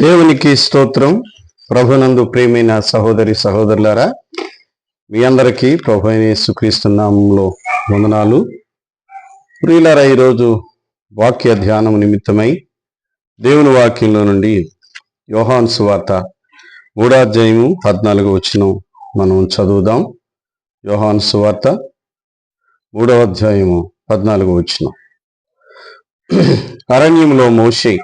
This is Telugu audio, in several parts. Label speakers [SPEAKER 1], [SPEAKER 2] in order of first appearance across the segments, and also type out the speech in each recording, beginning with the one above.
[SPEAKER 1] దేవునికి స్తోత్రం. ప్రభునందు ప్రేమైన సహోదరి సహోదరులారా మీ అందరికీ ప్రభు అయిన వందనాలు. ప్రియులారా ఈరోజు వాక్య ధ్యానం నిమిత్తమై దేవుని వాక్యంలో నుండి యోహాన్ సువార్త మూడాధ్యాయము పద్నాలుగు వచ్చిన మనం చదువుదాం. యోహాన్ సువార్త మూడవ అధ్యాయము పద్నాలుగు వచ్చిన అరణ్యంలో మోషే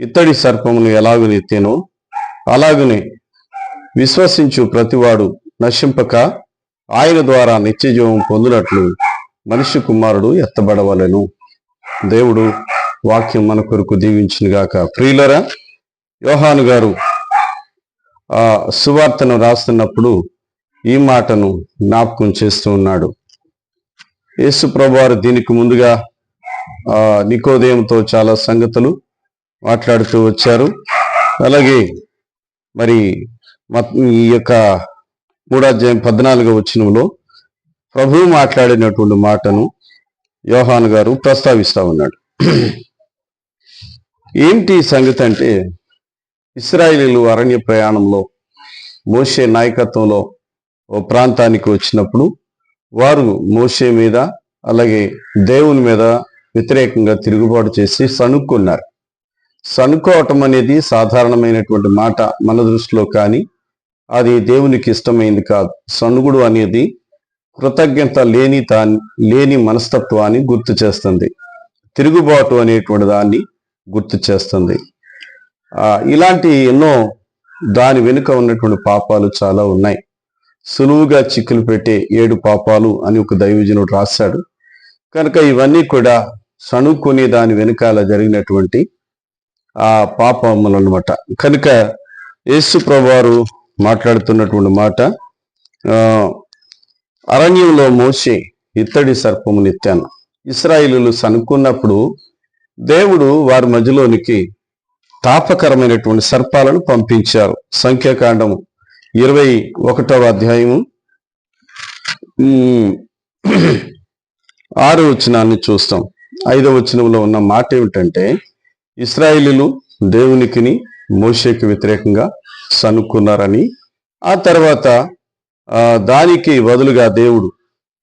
[SPEAKER 1] ఇత్తడి సర్పమును ఎలాగునెత్తేనో అలాగనే విశ్వసించు ప్రతివాడు నశింపక ఆయన ద్వారా నిత్యజీవం పొందినట్లు మనిషి కుమారుడు ఎత్తబడవలెను. దేవుడు వాక్యం మన కొరకు దీవించినగాక ప్రియులరా యోహాను గారు ఆ సువార్తను రాస్తున్నప్పుడు ఈ మాటను జ్ఞాపకం చేస్తూ ఉన్నాడు. యేసు ప్రభువారు దీనికి ముందుగా ఆ నికోదయంతో చాలా సంగతులు మాట్లాడుతూ వచ్చారు. అలాగే మరి మత్- ఈ యొక్క మూడాధ్యాయం పద్నాలుగో వచనంలో ప్రభు మాట్లాడినటువంటి మాటను యోహాన్ గారు ప్రస్తావిస్తా ఉన్నాడు. ఏంటి సంగతి అంటే ఇస్రాయిలీలు అరణ్య ప్రయాణంలో మోషే నాయకత్వంలో ఓ ప్రాంతానికి వచ్చినప్పుడు వారు మోషే మీద అలాగే దేవుని మీద వ్యతిరేకంగా తిరుగుబాటు చేసి సణుక్కున్నారు. సనుకోవటం అనేది సాధారణమైనటువంటి మాట మన దృష్టిలో కానీ అది దేవునికి ఇష్టమైంది కాదు. సనుగుడు అనేది కృతజ్ఞత లేని దాన్ని లేని మనస్తత్వాన్ని గుర్తు చేస్తుంది. తిరుగుబాటు అనేటువంటి దాన్ని గుర్తు చేస్తుంది. ఇలాంటి ఎన్నో దాని వెనుక ఉన్నటువంటి పాపాలు చాలా ఉన్నాయి. సులువుగా చిక్కులు పెట్టే ఏడు పాపాలు అని ఒక దైవజనుడు రాశాడు. కనుక ఇవన్నీ కూడా సణుక్కునే దాని వెనుకాల జరిగినటువంటి ఆ పాపములు అనమాట కనుక యేసు ప్రభువారు మాట్లాడుతున్నటువంటి మాట అరణ్యంలో మోసే ఇత్తడి సర్పమును ఎత్తాను ఇస్రాయిలు సనుక్కున్నప్పుడు దేవుడు వారి మధ్యలోనికి తాపకరమైనటువంటి సర్పాలను పంపించారు. సంఖ్యాకాండము ఇరవై ఒకటవ అధ్యాయము ఆరు వచనాన్ని చూస్తాం. ఐదవ వచనంలో ఉన్న మాట ఏమిటంటే ఇస్రాయిలీలు దేవునికిని మోషేకి వ్యతిరేకంగా సనుక్కున్నారని ఆ తర్వాత దానికి బదులుగా దేవుడు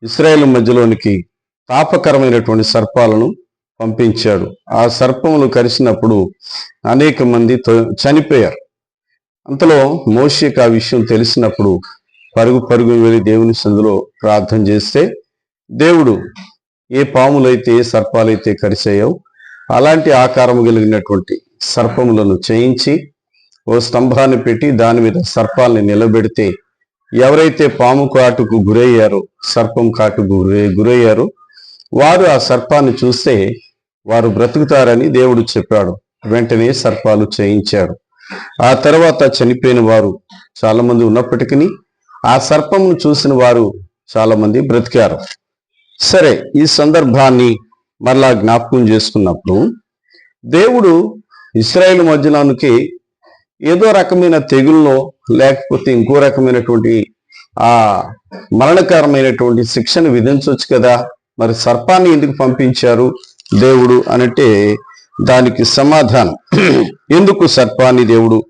[SPEAKER 1] ఇస్రాయేల్ మధ్యలోనికి తాపకరమైనటువంటి సర్పాలను పంపించాడు. ఆ సర్పములు కరిసినప్పుడు అనేక మంది చనిపోయారు. అంతలో మోషేకి ఆ విషయం తెలిసినప్పుడు పరుగు పరుగు వెళ్ళి దేవుని సందులో ప్రార్థన చేస్తే దేవుడు ఏ పాములైతే ఏ సర్పాలైతే కరిచాయో అలాంటి ఆకారము కలిగినటువంటి సర్పములను చేయించి ఓ స్తంభాన్ని పెట్టి దాని మీద సర్పాలని నిలబెడితే ఎవరైతే పాము కాటుకు గురయ్యారో సర్పం కాటుకు గురయ్యారో వారు ఆ సర్పాన్ని చూస్తే వారు బ్రతుకుతారని దేవుడు చెప్పాడు. వెంటనే సర్పాలు చేయించాడు. ఆ తర్వాత చనిపోయిన వారు చాలామంది ఉన్నప్పటికీ ఆ సర్పమును చూసిన వారు చాలామంది బ్రతికారు. సరే ఈ సందర్భాన్ని మరలా జ్ఞాపకం చేసుకున్నప్పుడు దేవుడు ఇస్రాయేల్ మధ్యలోనికి ఏదో రకమైన తెగుల్లో లేకపోతే ఇంకో రకమైనటువంటి ఆ మరణకరమైనటువంటి శిక్షను విధించవచ్చు కదా. మరి సర్పాన్ని ఎందుకు పంపించారు దేవుడు అనంటే దానికి సమాధానం. ఎందుకు సర్పాన్ని దేవుడు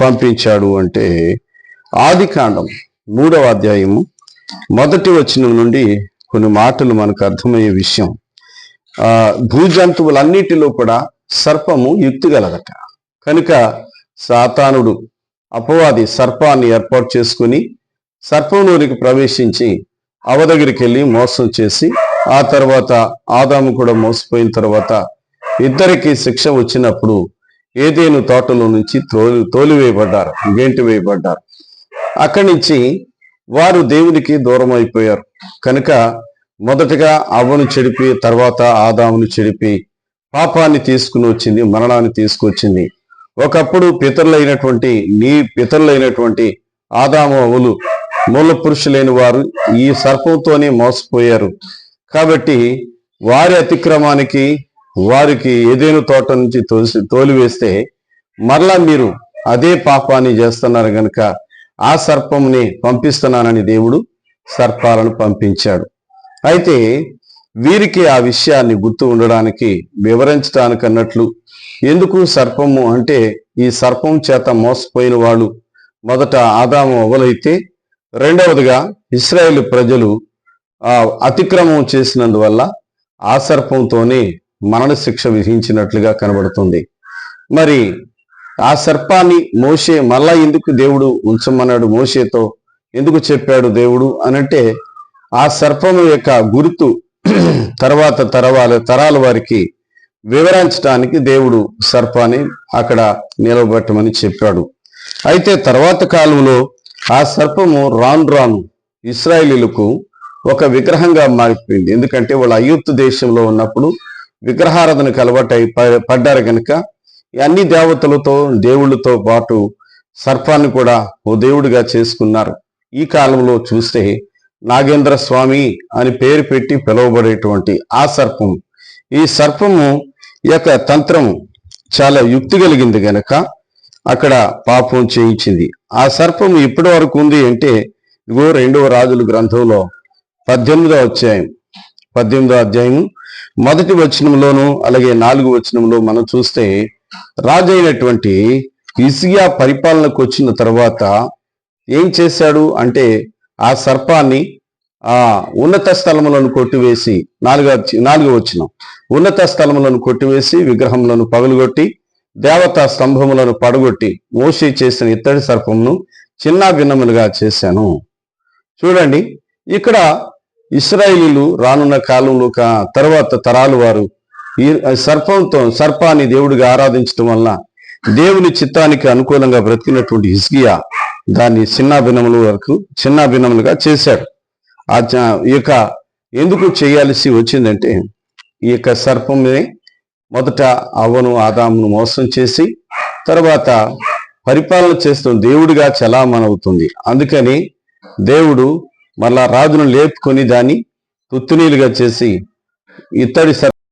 [SPEAKER 1] పంపించాడు అంటే ఆది కాండం మూడవ అధ్యాయము మొదటి వచనం నుండి కొన్ని మాటలు మనకు అర్థమయ్యే విషయం. ఆ భూజంతువులన్నిటిలో కూడా సర్పము యుక్తి గలదట కనుక సాతానుడు అపవాది సర్పాన్ని ఏర్పాటు చేసుకుని సర్పంలోనికి ప్రవేశించి అవ దగ్గరికి వెళ్ళి మోసం చేసి ఆ తర్వాత ఆదాము కూడా మోసపోయిన తర్వాత ఇద్దరికి శిక్ష వచ్చినప్పుడు ఏదేను తోటలో నుంచి తోలి తోలివేయబడ్డారు గేంటి వేయబడ్డారు. అక్కడి నుంచి వారు దేవునికి దూరం అయిపోయారు కనుక మొదటగా అవ్వను చెడిపి తర్వాత ఆదామును చెడిపి పాపాన్ని తీసుకుని వచ్చింది మరణాన్ని తీసుకొచ్చింది. ఒకప్పుడు పితరులైనటువంటి నీ పితరులైనటువంటి ఆదాము అవులు మూల పురుషులైన వారు ఈ సర్పంతోనే మోసపోయారు. కాబట్టి వారి అతిక్రమానికి వారికి ఏదేను తోట నుంచి తోసి తోలివేస్తే మరలా మీరు అదే పాపాన్ని చేస్తున్నారు గనుక ఆ సర్పంని పంపిస్తున్నానని దేవుడు సర్పాలను పంపించాడు. అయితే వీరికి ఆ విషయాన్ని గుర్తు ఉండడానికి వివరించడానికి అన్నట్లు ఎందుకు సర్పము అంటే ఈ సర్పం చేత మోసపోయిన వాళ్ళు మొదట ఆదాము అవ్వలైతే రెండవదిగా ఇస్రాయేల్ ప్రజలు ఆ అతిక్రమం చేసినందువల్ల ఆ సర్పంతోనే మరణశిక్ష విధించినట్లుగా కనబడుతుంది. మరి ఆ సర్పాన్ని మోసే మళ్ళా ఎందుకు దేవుడు ఉంచమన్నాడు? మోసేతో ఎందుకు చెప్పాడు దేవుడు? అనంటే ఆ సర్పము యొక్క గుర్తు తర్వాత తరవాల తరాల వారికి వివరించడానికి దేవుడు సర్పాన్ని అక్కడ నిలబెట్టమని చెప్పాడు. అయితే తర్వాత కాలంలో ఆ సర్పము రాను రాను ఇస్రాయేలీలకు ఒక విగ్రహంగా మారిపోయింది. ఎందుకంటే వాళ్ళు అయ్యూత్తు దేశంలో ఉన్నప్పుడు విగ్రహారాధనకు అలవాటై ప- పడ్డారు కనుక అన్ని దేవతలతో దేవుళ్ళతో పాటు సర్పాన్ని కూడా ఓ దేవుడిగా చేసుకున్నారు. ఈ కాలంలో చూస్తే నాగేంద్ర స్వామి అని పేరు పెట్టి పిలువబడేటువంటి ఆ సర్పం. ఈ సర్పము యొక్క తంత్రము చాలా యుక్తి కలిగింది గనక అక్కడ పాపం చేయించింది. ఆ సర్పం ఇప్పటి వరకు ఉంది అంటే ఇదిగో రెండవ రాజుల గ్రంథంలో పద్దెనిమిదో అధ్యాయం పద్దెనిమిదో అధ్యాయం మొదటి వచనంలోను అలాగే నాలుగు వచనంలో మనం చూస్తే రాజు అయినటువంటి ఇసియా పరిపాలనకు వచ్చిన తర్వాత ఏం చేశాడు అంటే ఆ సర్పాన్ని ఆ ఉన్నత స్థలములను కొట్టివేసి నాలుగో నాలుగో వచ్చిన ఉన్నత స్థలములను కొట్టివేసి విగ్రహములను పగులుగొట్టి దేవతా స్తంభములను పడగొట్టి మోసి చేసిన ఇత్తడి సర్పమును చిన్న భిన్నములుగా చేశాను. చూడండి ఇక్కడ ఇస్రాయిలీలు రానున్న కాలంలో తర్వాత తరాలు వారు ఈ సర్పంతో సర్పాన్ని దేవుడిగా ఆరాధించడం వలన దేవుని చిత్తానికి అనుకూలంగా బ్రతికినటువంటి హిస్గియా దాన్ని చిన్నాభిన్నముల వరకు చిన్న భిన్నములుగా ఆ యొక్క ఎందుకు చేయాల్సి వచ్చిందంటే ఈ యొక్క సర్పంని మొదట అవ్వను ఆదామును మోసం చేసి తర్వాత పరిపాలన చేస్తున్న దేవుడిగా చలామణవుతుంది. అందుకని దేవుడు మళ్ళా రాజును లేపుకొని దాన్ని తుత్తునీలుగా చేసి ఇత్తడి